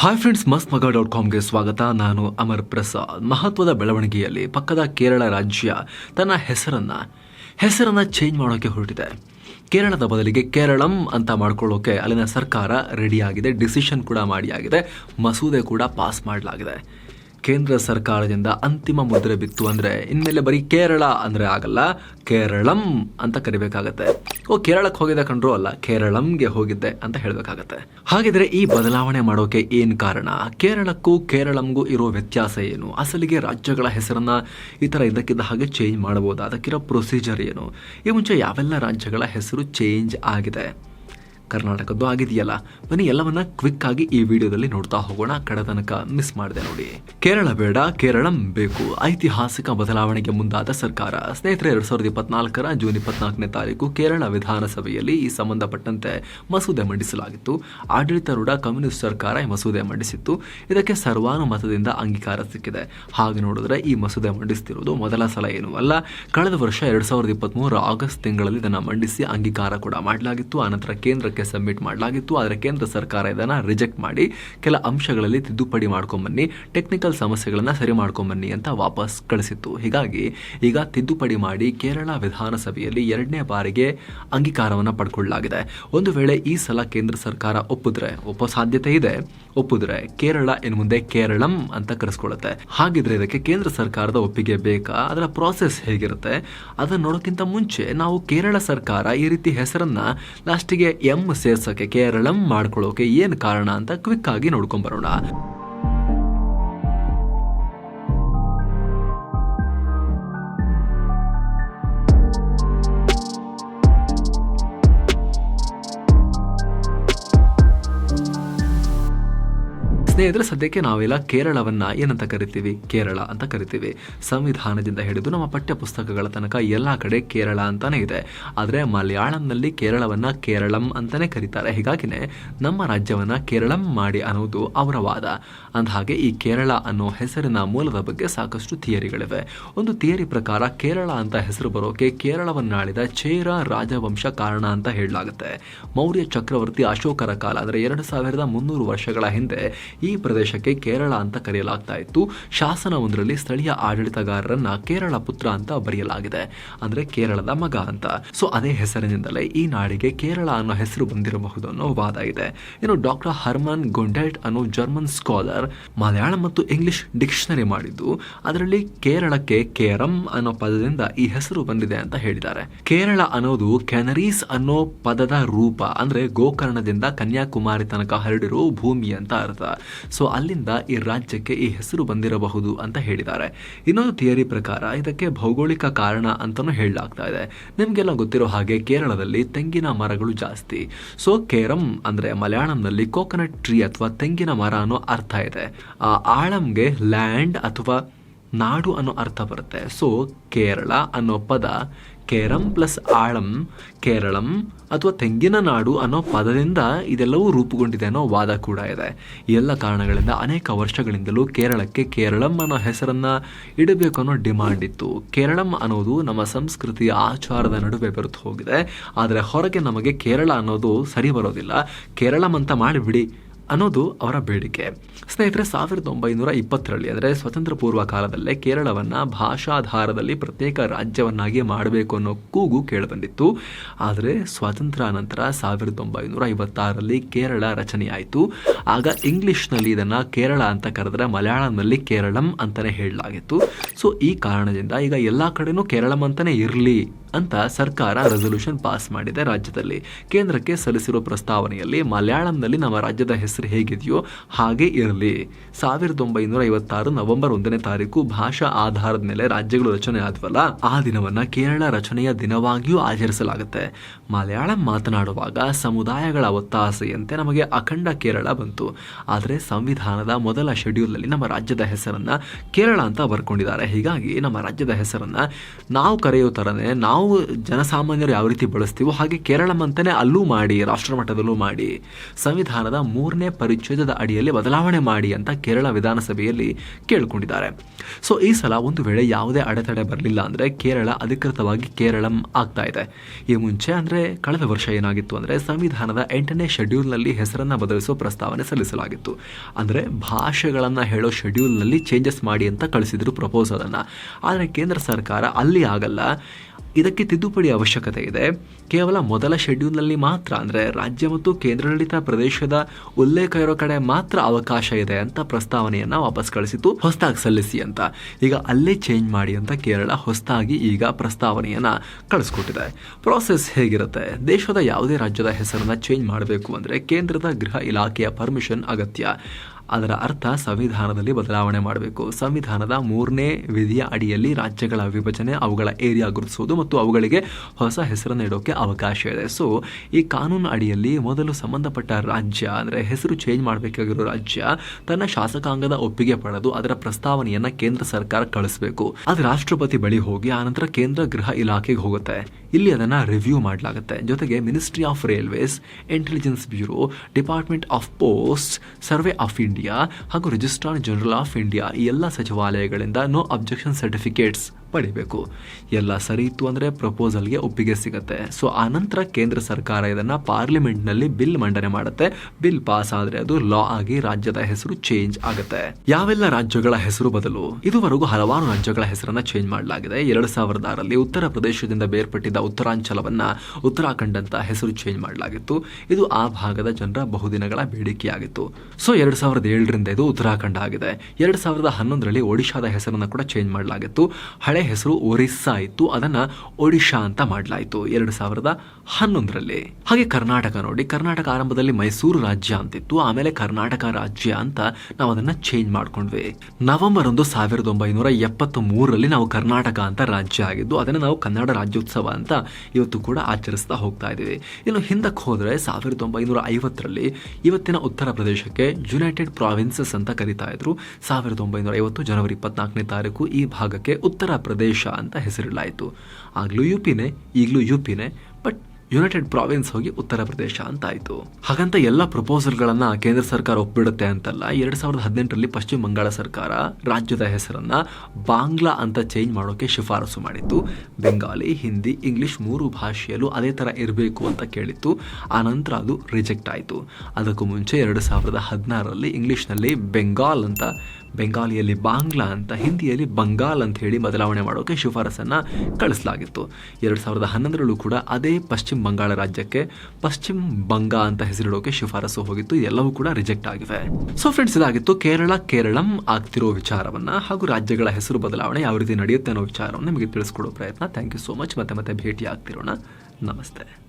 Hi friends ಮಸ್ತ್ ಮಗ dot ಕಾಮ್ಗೆ ಸ್ವಾಗತ. ನಾನು ಅಮರ್ ಪ್ರಸಾದ್. ಮಹತ್ವದ ಬೆಳವಣಿಗೆಯಲ್ಲಿ ಪಕ್ಕದ ಕೇರಳ ರಾಜ್ಯ ತನ್ನ ಹೆಸರನ್ನು ಹೆಸರನ್ನು ಚೇಂಜ್ ಮಾಡೋಕ್ಕೆ ಹೊರಟಿದೆ. ಕೇರಳದ ಬದಲಿಗೆ ಕೇರಳಂ ಅಂತ ಮಾಡ್ಕೊಳ್ಳೋಕೆ ಅಲ್ಲಿನ ಸರ್ಕಾರ ರೆಡಿಯಾಗಿದೆ ಡಿಸಿಷನ್ ಕೂಡ ಮಾಡಿಯಾಗಿದೆ ಮಸೂದೆ ಕೂಡ ಪಾಸ್ ಮಾಡಲಾಗಿದೆ. ಕೇಂದ್ರ ಸರ್ಕಾರದಿಂದ ಅಂತಿಮ ಮುದ್ರೆ ಬಿತ್ತು ಅಂದರೆ ಇನ್ಮೇಲೆ ಬರೀ ಕೇರಳ ಅಂದರೆ ಆಗಲ್ಲ, ಕೇರಳಂ ಅಂತ ಕರಿಬೇಕಾಗತ್ತೆ. ಓ, ಕೇರಳಕ್ಕೆ ಹೋಗಿದ್ದೆ ಕಂಡ್ರೂ ಅಲ್ಲ, ಕೇರಳಂಗೆ ಹೋಗಿದ್ದೆ ಅಂತ ಹೇಳಬೇಕಾಗತ್ತೆ. ಹಾಗಿದ್ರೆ ಈ ಬದಲಾವಣೆ ಮಾಡೋಕೆ ಏನ್ ಕಾರಣ? ಕೇರಳಕ್ಕೂ ಕೇರಳಂಗೂ ಇರೋ ವ್ಯತ್ಯಾಸ ಏನು? ಅಸಲಿಗೆ ರಾಜ್ಯಗಳ ಹೆಸರನ್ನ ಈ ತರ ಇದ್ದಕ್ಕಿದ್ದ ಹಾಗೆ ಚೇಂಜ್ ಮಾಡಬಹುದು? ಅದಕ್ಕಿರೋ ಪ್ರೊಸೀಜರ್ ಏನು? ಈ ಮುಂಚೆ ಯಾವೆಲ್ಲ ರಾಜ್ಯಗಳ ಹೆಸರು ಚೇಂಜ್ ಆಗಿದೆ? ಕರ್ನಾಟಕದ್ದು ಆಗಿದೆಯಲ್ಲ? ಬನ್ನಿ, ಎಲ್ಲವನ್ನ ಕ್ವಿಕ್ ಆಗಿ ಈ ವಿಡಿಯೋದಲ್ಲಿ ನೋಡ್ತಾ ಹೋಗೋಣ. ಕಡೆ ತನಕ ಮಿಸ್ ಮಾಡಿದೆ ನೋಡಿ. ಕೇರಳ ಬೇಡ, ಕೇರಳಂ ಬೇಕು. ಐತಿಹಾಸಿಕ ಬದಲಾವಣೆಗೆ ಮುಂದಾದ ಸರ್ಕಾರ. ಸ್ನೇಹಿತರೆ, ಎರಡ್ ಸಾವಿರದ ಇಪ್ಪತ್ನಾಲ್ಕರ ಜೂನ್ ಇಪ್ಪತ್ನಾಲ್ಕನೇ ತಾರೀಕು ಕೇರಳ ವಿಧಾನಸಭೆಯಲ್ಲಿ ಈ ಸಂಬಂಧಪಟ್ಟಂತೆ ಮಸೂದೆ ಮಂಡಿಸಲಾಗಿತ್ತು. ಆಡಳಿತಾರೂಢ ಕಮ್ಯುನಿಸ್ಟ್ ಸರ್ಕಾರ ಈ ಮಸೂದೆ ಮಂಡಿಸಿತ್ತು. ಇದಕ್ಕೆ ಸರ್ವಾನುಮತದಿಂದ ಅಂಗೀಕಾರ ಸಿಕ್ಕಿದೆ. ಹಾಗೆ ನೋಡಿದ್ರೆ ಈ ಮಸೂದೆ ಮಂಡಿಸ್ತಿರೋದು ಮೊದಲ ಸಲ ಏನೂ ಅಲ್ಲ. ಕಳೆದ ವರ್ಷ ಎರಡ್ ಸಾವಿರದ ಇಪ್ಪತ್ಮೂರ ಆಗಸ್ಟ್ ತಿಂಗಳಲ್ಲಿ ಇದನ್ನು ಮಂಡಿಸಿ ಅಂಗೀಕಾರ ಕೂಡ ಮಾಡಲಾಗಿತ್ತು. ಆನಂತರ ಕೇಂದ್ರಕ್ಕೆ ಸಬ್ಮಿಟ್ ಮಾಡಲಾಗಿತ್ತು. ಆದರೆ ಕೇಂದ್ರ ಸರ್ಕಾರ ಇದನ್ನು ರಿಜೆಕ್ಟ್ ಮಾಡಿ ಕೆಲ ಅಂಶಗಳಲ್ಲಿ ತಿದ್ದುಪಡಿ ಮಾಡ್ಕೊಂಬನ್ನಿ, ಟೆಕ್ನಿಕಲ್ ಸಮಸ್ಯೆಗಳನ್ನು ಸರಿ ಮಾಡ್ಕೊಂಬನ್ನಿ ಅಂತ ವಾಪಸ್ ಕಳಿಸಿತ್ತು. ಹೀಗಾಗಿ ಈಗ ತಿದ್ದುಪಡಿ ಮಾಡಿ ಕೇರಳ ವಿಧಾನಸಭೆಯಲ್ಲಿ ಎರಡನೇ ಬಾರಿಗೆ ಅಂಗೀಕಾರವನ್ನು ಪಡ್ಕೊಳ್ಳಲಾಗಿದೆ. ಒಂದು ವೇಳೆ ಈ ಸಲ ಕೇಂದ್ರ ಸರ್ಕಾರ ಒಪ್ಪಿದ್ರೆ, ಒಪ್ಪೋ ಸಾಧ್ಯತೆ ಇದೆ. ಒಪ್ಪಿದ್ರೆ ಕೇರಳ ಇನ್ನು ಮುಂದೆ ಕೇರಳಂ ಅಂತ ಕರೆಸ್ಕೊಳ್ಳುತ್ತೆ. ಹಾಗಿದ್ರೆ ಇದಕ್ಕೆ ಕೇಂದ್ರ ಸರ್ಕಾರದ ಒಪ್ಪಿಗೆ ಬೇಕಾ? ಅದರ ಪ್ರಾಸೆಸ್ ಹೇಗಿರುತ್ತೆ? ಅದನ್ನ ನೋಡೋಕ್ಕಿಂತ ಮುಂಚೆ ನಾವು ಕೇರಳ ಸರ್ಕಾರ ಈ ರೀತಿ ಹೆಸರನ್ನ ಲಾಸ್ಟಿಗೆ ಎಂ ಸೇರ್ಸೋಕೆ ಕೇರಳಂ ಮಾಡ್ಕೊಳ್ಳೋಕೆ ಏನು ಕಾರಣ ಅಂತ ಕ್ವಿಕ್ ಆಗಿ ನೋಡ್ಕೊಂಡ್ ಸ್ನೇಹಿತರೆ, ಸದ್ಯಕ್ಕೆ ನಾವೆಲ್ಲ ಕೇರಳವನ್ನ ಏನಂತ ಕರಿತೀವಿ? ಕೇರಳ ಅಂತ ಕರಿತೀವಿ. ಸಂವಿಧಾನದಿಂದ ಹಿಡಿದು ನಮ್ಮ ಪಠ್ಯ ಪುಸ್ತಕಗಳ ತನಕ ಎಲ್ಲ ಕಡೆ ಕೇರಳ ಅಂತಾನೆ ಇದೆ. ಆದರೆ ಮಲಯಾಳಂನಲ್ಲಿ ಕೇರಳವನ್ನ ಕೇರಳಂ ಅಂತಾನೆ ಕರೀತಾರೆ. ಹೀಗಾಗಿನೇ ನಮ್ಮ ರಾಜ್ಯವನ್ನ ಕೇರಳಂ ಮಾಡಿ ಅನ್ನೋದು ಅವರ ವಾದ. ಅಂದ ಹಾಗೆ ಈ ಕೇರಳ ಅನ್ನೋ ಹೆಸರಿನ ಮೂಲದ ಬಗ್ಗೆ ಸಾಕಷ್ಟು ಥಿಯರಿಗಳಿವೆ. ಒಂದು ಥಿಯರಿ ಪ್ರಕಾರ ಕೇರಳ ಅಂತ ಹೆಸರು ಬರೋಕೆ ಕೇರಳವನ್ನಾಳಿದ ಚೇರ ರಾಜವಂಶ ಕಾರಣ ಅಂತ ಹೇಳಲಾಗುತ್ತೆ. ಮೌರ್ಯ ಚಕ್ರವರ್ತಿ ಅಶೋಕರ ಕಾಲ, ಅಂದರೆ ಎರಡು ಸಾವಿರದ ಮುನ್ನೂರು ವರ್ಷಗಳ ಹಿಂದೆ ಪ್ರದೇಶಕ್ಕೆ ಕೇರಳ ಅಂತ ಕರೆಯಲಾಗ್ತಾ ಇತ್ತು. ಶಾಸನವೊಂದರಲ್ಲಿ ಸ್ಥಳೀಯ ಆಡಳಿತಗಾರರನ್ನ ಕೇರಳ ಪುತ್ರ ಅಂತ ಬರೆಯಲಾಗಿದೆ. ಅಂದ್ರೆ ಕೇರಳದ ಮಗ ಅಂತ. ಸೊ ಅದೇ ಹೆಸರಿನಿಂದಲೇ ಈ ನಾಡಿಗೆ ಕೇರಳ ಅನ್ನೋ ಹೆಸರು ಬಂದಿರಬಹುದು ಅನ್ನೋ ವಾದ ಇದೆ. ಇನ್ನು ಡಾಕ್ಟರ್ ಹರ್ಮನ್ ಗೊಂಡೆಲ್ಟ್ ಅನ್ನೋ ಜರ್ಮನ್ ಸ್ಕಾಲರ್ ಮಲಯಾಳಂ ಮತ್ತು ಇಂಗ್ಲಿಷ್ ಡಿಕ್ಷನರಿ ಮಾಡಿದ್ದು, ಅದರಲ್ಲಿ ಕೇರಳಕ್ಕೆ ಕೇರಂ ಅನ್ನೋ ಪದದಿಂದ ಈ ಹೆಸರು ಬಂದಿದೆ ಅಂತ ಹೇಳಿದ್ದಾರೆ. ಕೇರಳ ಅನ್ನೋದು ಕೆನರೀಸ್ ಅನ್ನೋ ಪದದ ರೂಪ, ಅಂದ್ರೆ ಗೋಕರ್ಣದಿಂದ ಕನ್ಯಾಕುಮಾರಿ ತನಕ ಹರಡಿರೋ ಭೂಮಿ ಅಂತ ಅರ್ಥ. ಸೊ ಅಲ್ಲಿಂದ ಈ ರಾಜ್ಯಕ್ಕೆ ಈ ಹೆಸರು ಬಂದಿರಬಹುದು ಅಂತ ಹೇಳಿದ್ದಾರೆ. ಇನ್ನೊಂದು ಥಿಯರಿ ಪ್ರಕಾರ ಇದಕ್ಕೆ ಭೌಗೋಳಿಕ ಕಾರಣ ಅಂತಲೂ ಹೇಳಲಾಗ್ತಾ ಇದೆ. ನಿಮಗೆಲ್ಲ ಗೊತ್ತಿರೋ ಹಾಗೆ ಕೇರಳದಲ್ಲಿ ತೆಂಗಿನ ಮರಗಳು ಜಾಸ್ತಿ. ಸೊ ಕೇರಂ ಅಂದ್ರೆ ಮಲಯಾಳಂನಲ್ಲಿ ಕೋಕೋನಟ್ ಟ್ರೀ ಅಥವಾ ತೆಂಗಿನ ಮರ ಅನ್ನೋ ಅರ್ಥ ಇದೆ. ಆ ಆಳಂಗೆ ಲ್ಯಾಂಡ್ ಅಥವಾ ನಾಡು ಅನ್ನೋ ಅರ್ಥ ಬರುತ್ತೆ. ಸೊ ಕೇರಳ ಅನ್ನೋ ಪದ ಕೇರಂ ಪ್ಲಸ್ ಆಳಂ, ಕೇರಳಂ ಅಥವಾ ತೆಂಗಿನ ನಾಡು ಅನ್ನೋ ಪದದಿಂದ ಇದೆಲ್ಲವೂ ರೂಪುಗೊಂಡಿದೆ ಅನ್ನೋ ವಾದ ಕೂಡ ಇದೆ. ಎಲ್ಲ ಕಾರಣಗಳಿಂದ ಅನೇಕ ವರ್ಷಗಳಿಂದಲೂ ಕೇರಳಕ್ಕೆ ಕೇರಳಂ ಅನ್ನೋ ಹೆಸರನ್ನು ಇಡಬೇಕು ಅನ್ನೋ ಡಿಮಾಂಡ್ ಇತ್ತು. ಕೇರಳಂ ಅನ್ನೋದು ನಮ್ಮ ಸಂಸ್ಕೃತಿಯ ಆಚಾರದ ನಡುವೆ ಬೆರೆತು ಹೋಗಿದೆ ಆದರೆ ಹೊರಗೆ ನಮಗೆ ಕೇರಳ ಅನ್ನೋದು ಸರಿ ಬರೋದಿಲ್ಲ. ಕೇರಳಂ ಅಂತ ಮಾಡಿಬಿಡಿ. ಅನ್ನೋದು ಅವರ ಬೇಡಿಕೆ. ಸ್ನೇಹಿತರೆ, ಸಾವಿರದ ಒಂಬೈನೂರ ಇಪ್ಪತ್ತರಲ್ಲಿ, ಅಂದರೆ ಸ್ವತಂತ್ರ ಪೂರ್ವ ಕಾಲದಲ್ಲೇ ಕೇರಳವನ್ನು ಭಾಷಾಧಾರದಲ್ಲಿ ಪ್ರತ್ಯೇಕ ರಾಜ್ಯವನ್ನಾಗಿ ಮಾಡಬೇಕು ಅನ್ನೋ ಕೂಗು ಕೇಳಿಬಂದಿತ್ತು. ಆದರೆ ಸ್ವಾತಂತ್ರ್ಯ ನಂತರ ಸಾವಿರದ ಒಂಬೈನೂರ ಐವತ್ತಾರರಲ್ಲಿ ಕೇರಳ ರಚನೆಯಾಯಿತು. ಆಗ ಇಂಗ್ಲೀಷ್ನಲ್ಲಿ ಇದನ್ನು ಕೇರಳ ಅಂತ ಕರೆದ್ರೆ ಮಲಯಾಳಂನಲ್ಲಿ ಕೇರಳಂ ಅಂತಲೇ ಹೇಳಲಾಗಿತ್ತು. ಸೊ, ಈ ಕಾರಣದಿಂದ ಈಗ ಎಲ್ಲ ಕಡೆಯೂ ಕೇರಳಂ ಅಂತಲೇ ಇರಲಿ. ಅಂತ ಸರ್ಕಾರ ರೆಸೊಲ್ಯೂಷನ್ ಪಾಸ್ ಮಾಡಿದೆ ರಾಜ್ಯದಲ್ಲಿ. ಕೇಂದ್ರಕ್ಕೆ ಸಲ್ಲಿಸಿರುವ ಪ್ರಸ್ತಾವನೆಯಲ್ಲಿ ಮಲಯಾಳಂನಲ್ಲಿ ನಮ್ಮ ರಾಜ್ಯದ ಹೆಸರು ಹೇಗಿದೆಯೋ ಹಾಗೆ ಇರಲಿ. ಸಾವಿರದ ಒಂಬೈನೂರ ಐವತ್ತಾರು ನವೆಂಬರ್ ಒಂದನೇ ತಾರೀಕು ಭಾಷಾ ಆಧಾರದ ಮೇಲೆ ರಾಜ್ಯಗಳು ರಚನೆ ಆದ್ವಲ್ಲ, ಆ ದಿನವನ್ನ ಕೇರಳ ರಚನೆಯ ದಿನವಾಗಿಯೂ ಆಚರಿಸಲಾಗುತ್ತೆ. ಮಲಯಾಳಂ ಮಾತನಾಡುವಾಗ ಸಮುದಾಯಗಳ ಒತ್ತಾಸೆಯಂತೆ ನಮಗೆ ಅಖಂಡ ಕೇರಳ ಬಂತು. ಆದರೆ ಸಂವಿಧಾನದ ಮೊದಲ ಶೆಡ್ಯೂಲ್ನಲ್ಲಿ ನಮ್ಮ ರಾಜ್ಯದ ಹೆಸರನ್ನ ಕೇರಳ ಅಂತ ಬರ್ಕೊಂಡಿದ್ದಾರೆ. ಹೀಗಾಗಿ ನಮ್ಮ ರಾಜ್ಯದ ಹೆಸರನ್ನ ನಾವು ಕರೆಯೋ ಥರನೇ ನಾವು ನಾವು ಜನಸಾಮಾನ್ಯರು ಯಾವ ರೀತಿ ಬಳಸ್ತೀವೋ ಹಾಗೆ ಕೇರಳಂ ಮಂತನೇ ಅಲ್ಲೂ ಮಾಡಿ ರಾಷ್ಟ್ರ ಮಟ್ಟದಲ್ಲೂ ಮಾಡಿ, ಸಂವಿಧಾನದ ಮೂರನೇ ಪರಿಚ್ಛೇದದ ಅಡಿಯಲ್ಲಿ ಬದಲಾವಣೆ ಮಾಡಿ ಅಂತ ಕೇರಳ ವಿಧಾನಸಭೆಯಲ್ಲಿ ಕೇಳಿಕೊಂಡಿದ್ದಾರೆ. ಸೊ ಈ ಸಲ ಒಂದು ವೇಳೆ ಯಾವುದೇ ಅಡೆತಡೆ ಬರಲಿಲ್ಲ ಅಂದರೆ ಕೇರಳ ಅಧಿಕೃತವಾಗಿ ಕೇರಳಂ ಆಗ್ತಾ ಇದೆ. ಈ ಮುಂಚೆ ಅಂದರೆ ಕಳೆದ ವರ್ಷ ಏನಾಗಿತ್ತು ಅಂದರೆ ಸಂವಿಧಾನದ ಎಂಟನೇ ಶೆಡ್ಯೂಲ್ನಲ್ಲಿ ಹೆಸರನ್ನು ಬದಲಿಸುವ ಪ್ರಸ್ತಾವನೆ ಸಲ್ಲಿಸಲಾಗಿತ್ತು. ಅಂದರೆ ಭಾಷೆಗಳನ್ನು ಹೇಳೋ ಶೆಡ್ಯೂಲ್ನಲ್ಲಿ ಚೇಂಜಸ್ ಮಾಡಿ ಅಂತ ಕಳಿಸಿದ್ರು ಪ್ರಪೋಸಲನ್ನು ಆದರೆ ಕೇಂದ್ರ ಸರ್ಕಾರ ಅಲ್ಲಿ ಆಗಲ್ಲ. ಇದಕ್ಕೆ ತಿದ್ದುಪಡಿ ಅವಶ್ಯಕತೆ ಇದೆ. ಕೇವಲ ಮೊದಲ ಶೆಡ್ಯೂಲ್ನಲ್ಲಿ ಮಾತ್ರ, ಅಂದರೆ ರಾಜ್ಯ ಮತ್ತು ಕೇಂದ್ರಾಡಳಿತ ಪ್ರದೇಶದ ಉಲ್ಲೇಖ ಇರೋ ಕಡೆ ಮಾತ್ರ ಅವಕಾಶ ಇದೆ ಅಂತ ಪ್ರಸ್ತಾವನೆಯನ್ನು ವಾಪಸ್ ಕಳಿಸಿತು ಹೊಸದಾಗಿ ಸಲ್ಲಿಸಿ ಅಂತ. ಈಗ ಅಲ್ಲೇ ಚೇಂಜ್ ಮಾಡಿ ಅಂತ ಕೇರಳ ಹೊಸದಾಗಿ ಈಗ ಪ್ರಸ್ತಾವನೆಯನ್ನು ಕಳಿಸ್ಕೊಟ್ಟಿದೆ. ಪ್ರಾಸೆಸ್ ಹೇಗಿರುತ್ತೆ? ದೇಶದ ಯಾವುದೇ ರಾಜ್ಯದ ಹೆಸರನ್ನು ಚೇಂಜ್ ಮಾಡಬೇಕು ಅಂದರೆ ಕೇಂದ್ರದ ಗೃಹ ಇಲಾಖೆಯ ಪರ್ಮಿಷನ್ ಅಗತ್ಯ. ಅದರ ಅರ್ಥ ಸಂವಿಧಾನದಲ್ಲಿ ಬದಲಾವಣೆ ಮಾಡಬೇಕು. ಸಂವಿಧಾನದ ಮೂರನೇ ವಿಧಿಯ ಅಡಿಯಲ್ಲಿ ರಾಜ್ಯಗಳ ವಿಭಜನೆ, ಅವುಗಳ ಏರಿಯಾ ಗುರುತಿಸುವುದು ಮತ್ತು ಅವುಗಳಿಗೆ ಹೊಸ ಹೆಸರನ್ನು ಇಡೋಕೆ ಅವಕಾಶ ಇದೆ. ಸೊ ಈ ಕಾನೂನು ಅಡಿಯಲ್ಲಿ ಮೊದಲು ಸಂಬಂಧಪಟ್ಟ ರಾಜ್ಯ, ಅಂದರೆ ಹೆಸರು ಚೇಂಜ್ ಮಾಡಬೇಕಾಗಿರೋ ರಾಜ್ಯ, ತನ್ನ ಶಾಸಕಾಂಗದ ಒಪ್ಪಿಗೆ ಪಡೆದು ಅದರ ಪ್ರಸ್ತಾವನೆಯನ್ನ ಕೇಂದ್ರ ಸರ್ಕಾರ ಕಳಿಸಬೇಕು. ಅದು ರಾಷ್ಟ್ರಪತಿ ಬಳಿ ಹೋಗಿ ಆನಂತರ ಕೇಂದ್ರ ಗೃಹ ಇಲಾಖೆಗೆ ಹೋಗುತ್ತೆ. ಇಲ್ಲಿ ಅದನ್ನ ರಿವ್ಯೂ ಮಾಡಲಾಗುತ್ತೆ. ಜೊತೆಗೆ ministry of railways intelligence bureau department of post survey of India ಹಾಗೂ ರಿಜಿಸ್ಟ್ರಾರ್ ಜನರಲ್ ಆಫ್ ಇಂಡಿಯಾ ಈ ಎಲ್ಲ ಸಚಿವಾಲಯಗಳಿಂದ ನೋ ಅಬ್ಜೆಕ್ಷನ್ ಸರ್ಟಿಫಿಕೇಟ್ಸ್ ಪಡಿಬೇಕು. ಎಲ್ಲ ಸರಿ ಇತ್ತು ಅಂದರೆ ಪ್ರಪೋಸಲ್ಗೆ ಒಪ್ಪಿಗೆ ಸಿಗುತ್ತೆ. ಸೊ, ಆನಂತರ ಕೇಂದ್ರ ಸರ್ಕಾರ ಇದನ್ನು ಪಾರ್ಲಿಮೆಂಟ್ನಲ್ಲಿ ಬಿಲ್ ಮಂಡನೆ ಮಾಡುತ್ತೆ. ಬಿಲ್ ಪಾಸ್ ಆದರೆ ಅದು ಲಾ ಆಗಿ ರಾಜ್ಯದ ಹೆಸರು ಚೇಂಜ್ ಆಗುತ್ತೆ. ಯಾವೆಲ್ಲ ರಾಜ್ಯಗಳ ಹೆಸರು ಬದಲು? ಇದುವರೆಗೂ ಹಲವಾರು ರಾಜ್ಯಗಳ ಹೆಸರನ್ನ ಚೇಂಜ್ ಮಾಡಲಾಗಿದೆ. ಎರಡು ಸಾವಿರದ ಆರಲ್ಲಿ ಉತ್ತರ ಪ್ರದೇಶದಿಂದ ಬೇರ್ಪಟ್ಟಿದ್ದ ಉತ್ತರಾಂಚಲವನ್ನ ಉತ್ತರಾಖಂಡ್ ಅಂತ ಹೆಸರು ಚೇಂಜ್ ಮಾಡಲಾಗಿತ್ತು. ಇದು ಆ ಭಾಗದ ಜನರ ಬಹುದಿನಗಳ ಬೇಡಿಕೆಯಾಗಿತ್ತು. ಸೊ, ಎರಡು ಸಾವಿರದ ಏಳರಿಂದ ಇದು ಉತ್ತರಾಖಂಡ್ ಆಗಿದೆ. ಎರಡು ಸಾವಿರದ ಹನ್ನೊಂದರಲ್ಲಿ ಒಡಿಶಾದ ಹೆಸರನ್ನ ಕೂಡ ಚೇಂಜ್ ಮಾಡಲಾಗಿತ್ತು. ಹೆಸರು ಒರಿಸ್ಸಾ ಇತ್ತು, ಅದನ್ನ ಒಡಿಶಾ ಅಂತ ಮಾಡಲಾಯಿತು ಎರಡು ಸಾವಿರದ ಹನ್ನೊಂದರಲ್ಲಿ. ಹಾಗೆ ಕರ್ನಾಟಕ ನೋಡಿ, ಕರ್ನಾಟಕ ಆರಂಭದಲ್ಲಿ ಮೈಸೂರು ರಾಜ್ಯ ಅಂತಿತ್ತು, ಆಮೇಲೆ ಕರ್ನಾಟಕ ರಾಜ್ಯ ಅಂತ ನಾವು ಅದನ್ನ ಚೇಂಜ್ ಮಾಡ್ಕೊಂಡ್ವಿ. ನವೆಂಬರ್ ಒಂದು ಸಾವಿರದ ಒಂಬೈನೂರ ಎಪ್ಪತ್ತ್ ಮೂರರಲ್ಲಿ ನಾವು ಕರ್ನಾಟಕ ಅಂತ ರಾಜ್ಯ ಆಗಿದ್ದು, ಅದನ್ನ ನಾವು ಕನ್ನಡ ರಾಜ್ಯೋತ್ಸವ ಅಂತ ಇವತ್ತು ಕೂಡ ಆಚರಿಸ್ತಾ ಹೋಗ್ತಾ ಇದ್ದೀವಿ ಇನ್ನು ಹಿಂದಕ್ಕೆ ಹೋದ್ರೆ ಸಾವಿರದ ಒಂಬೈನೂರ ಐವತ್ತರಲ್ಲಿ ಇವತ್ತಿನ ಉತ್ತರ ಪ್ರದೇಶಕ್ಕೆ ಯುನೈಟೆಡ್ ಪ್ರಾವಿನ್ಸಸ್ ಅಂತ ಕರಿತಾ ಇದ್ರು. ಸಾವಿರದ ಒಂಬೈನೂರ ಐವತ್ತು ಜನವರಿ ಇಪ್ಪತ್ನಾಲ್ಕನೇ ತಾರೀಕು ಈ ಭಾಗಕ್ಕೆ ಉತ್ತರ ಪ್ರದೇಶ ಅಂತ ಹೆಸರಿಡಲಾಯಿತು. ಆಗಲೂ ಯು ಪಿನೇ ಈಗಲೂ ಯು ಪಿನೇ ಬಟ್ ಯುನೈಟೆಡ್ ಪ್ರಾವಿನ್ಸ್ ಹೋಗಿ ಉತ್ತರ ಪ್ರದೇಶ ಅಂತ ಆಯಿತು ಹಾಗಂತ ಎಲ್ಲ ಪ್ರಪೋಸಲ್ಗಳನ್ನು ಕೇಂದ್ರ ಸರ್ಕಾರ ಒಪ್ಪಿಡುತ್ತೆ ಅಂತಲ್ಲ, ಎರಡು ಸಾವಿರದ ಹದಿನೆಂಟರಲ್ಲಿ ಪಶ್ಚಿಮ ಬಂಗಾಳ ಸರ್ಕಾರ ರಾಜ್ಯದ ಹೆಸರನ್ನು ಬಾಂಗ್ಲಾ ಅಂತ ಚೇಂಜ್ ಮಾಡೋಕ್ಕೆ ಶಿಫಾರಸು ಮಾಡಿತ್ತು. ಬೆಂಗಾಲಿ, ಹಿಂದಿ, ಇಂಗ್ಲಿಷ್ ಮೂರು ಭಾಷೆಯಲ್ಲೂ ಅದೇ ಥರ ಇರಬೇಕು ಅಂತ ಕೇಳಿತ್ತು. ಆ ನಂತರ ಅದು ರಿಜೆಕ್ಟ್ ಆಯಿತು. ಅದಕ್ಕೂ ಮುಂಚೆ ಎರಡು ಸಾವಿರದ ಹದಿನಾರರಲ್ಲಿ ಇಂಗ್ಲೀಷ್ನಲ್ಲಿ ಬೆಂಗಾಲ್ ಅಂತ ಬೆಂಗಾಲಿಯಲ್ಲಿ ಬಾಂಗ್ಲಾ ಅಂತ, ಹಿಂದಿಯಲ್ಲಿ ಬಂಗಾಲ್ ಅಂತ ಹೇಳಿ ಬದಲಾವಣೆ ಮಾಡೋಕೆ ಶಿಫಾರಸನ್ನು ಕಳಿಸಲಾಗಿತ್ತು. ಎರಡು ಸಾವಿರದ ಹನ್ನೊಂದರಲ್ಲೂ ಕೂಡ ಅದೇ ಪಶ್ಚಿಮ ಬಂಗಾಳ ರಾಜ್ಯಕ್ಕೆ ಪಶ್ಚಿಮ ಬಂಗಾ ಅಂತ ಹೆಸರಿಡೋಕೆ ಶಿಫಾರಸು ಹೋಗಿತ್ತು. ಎಲ್ಲವೂ ಕೂಡ ರಿಜೆಕ್ಟ್ ಆಗಿವೆ. ಸೊ ಫ್ರೆಂಡ್ಸ್ ಇದಾಗಿತ್ತು ಕೇರಳ, ಕೇರಳಂ ಆಗ್ತಿರೋ ವಿಚಾರವನ್ನ ಹಾಗೂ ರಾಜ್ಯಗಳ ಹೆಸರು ಬದಲಾವಣೆ ಯಾವ ರೀತಿ ನಡೆಯುತ್ತೆ ಅನ್ನೋ ವಿಚಾರವನ್ನು ನಿಮಗೆ ತಿಳಿಸ್ಕೊಡೋ ಪ್ರಯತ್ನ. ಥ್ಯಾಂಕ್ ಯು ಸೋ ಮಚ್ ಮತ್ತೆ ಮತ್ತೆ ಭೇಟಿ ಆಗ್ತಿರೋಣ ನಮಸ್ತೆ.